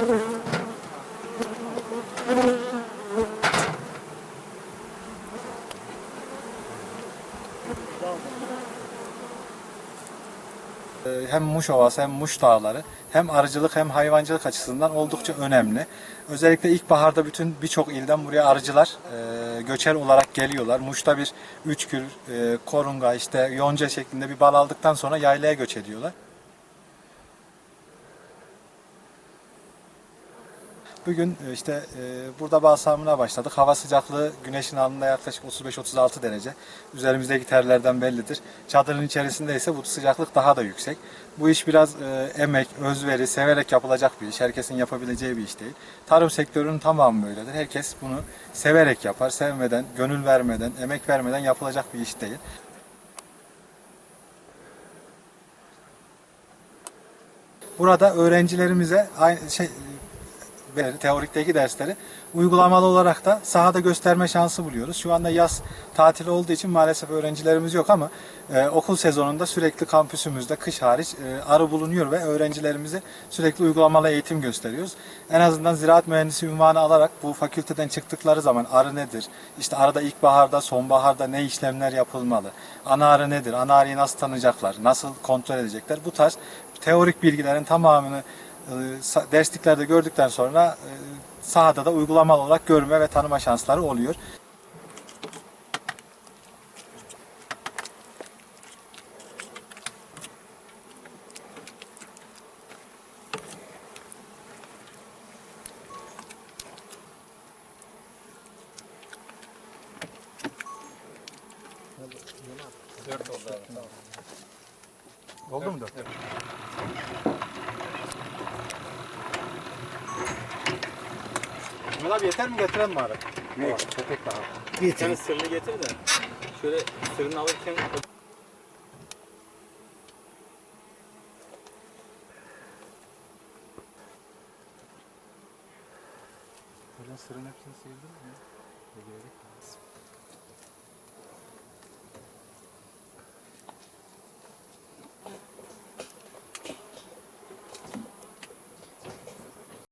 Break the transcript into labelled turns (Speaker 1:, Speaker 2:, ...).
Speaker 1: Ee, hem Muş Ovası hem Muş Dağları hem arıcılık hem hayvancılık açısından oldukça önemli. Özellikle ilkbaharda bütün birçok ilden buraya arıcılar e, göçer olarak geliyorlar. Muş'ta bir üçgül, e, korunga, işte yonca şeklinde bir bal aldıktan sonra yaylaya göç ediyorlar. Bugün e, işte e, burada balsamına başladık. Hava sıcaklığı güneşin altında yaklaşık 35-36 derece. Üzerimizdeki terlerden bellidir. Çadırın içerisinde ise bu sıcaklık daha da yüksek. Bu iş biraz e, emek, özveri, severek yapılacak bir iş. Herkesin yapabileceği bir iş değil. Tarım sektörünün tamamı böyledir. Herkes bunu severek yapar. Sevmeden, gönül vermeden, emek vermeden yapılacak bir iş değil. Burada öğrencilerimize aynı şey ve teorikteki dersleri uygulamalı olarak da sahada gösterme şansı buluyoruz. Şu anda yaz tatili olduğu için maalesef öğrencilerimiz yok ama e, okul sezonunda sürekli kampüsümüzde kış hariç e, arı bulunuyor ve öğrencilerimize sürekli uygulamalı eğitim gösteriyoruz. En azından ziraat mühendisi ünvanı alarak bu fakülteden çıktıkları zaman arı nedir? İşte arada ilkbaharda, sonbaharda ne işlemler yapılmalı? Ana arı nedir? Ana arıyı nasıl tanıyacaklar? Nasıl kontrol edecekler? Bu tarz teorik bilgilerin tamamını dersliklerde gördükten sonra e, sahada da uygulamalı olarak görme ve tanıma şansları oluyor. Oldu mu dört? Mehmet abi yeter mi getirelim mi ara? Ne? Köpek daha.
Speaker 2: Bir tane sırrını getir de. Şöyle sırrını alırken
Speaker 1: Buradan sırın hepsini sıyırdın mı ya? Ne gerek var?